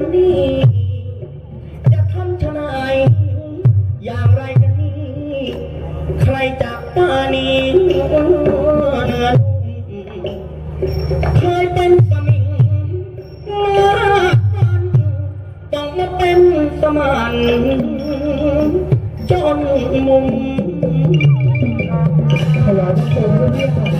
กันนี่ จะทำชะไหนอย่างไรกันนี่ ใครจะตานี้เคยเป็นสมิงมากันต้องมาเป็นสมานจนมุมถวายพระโคมเรีย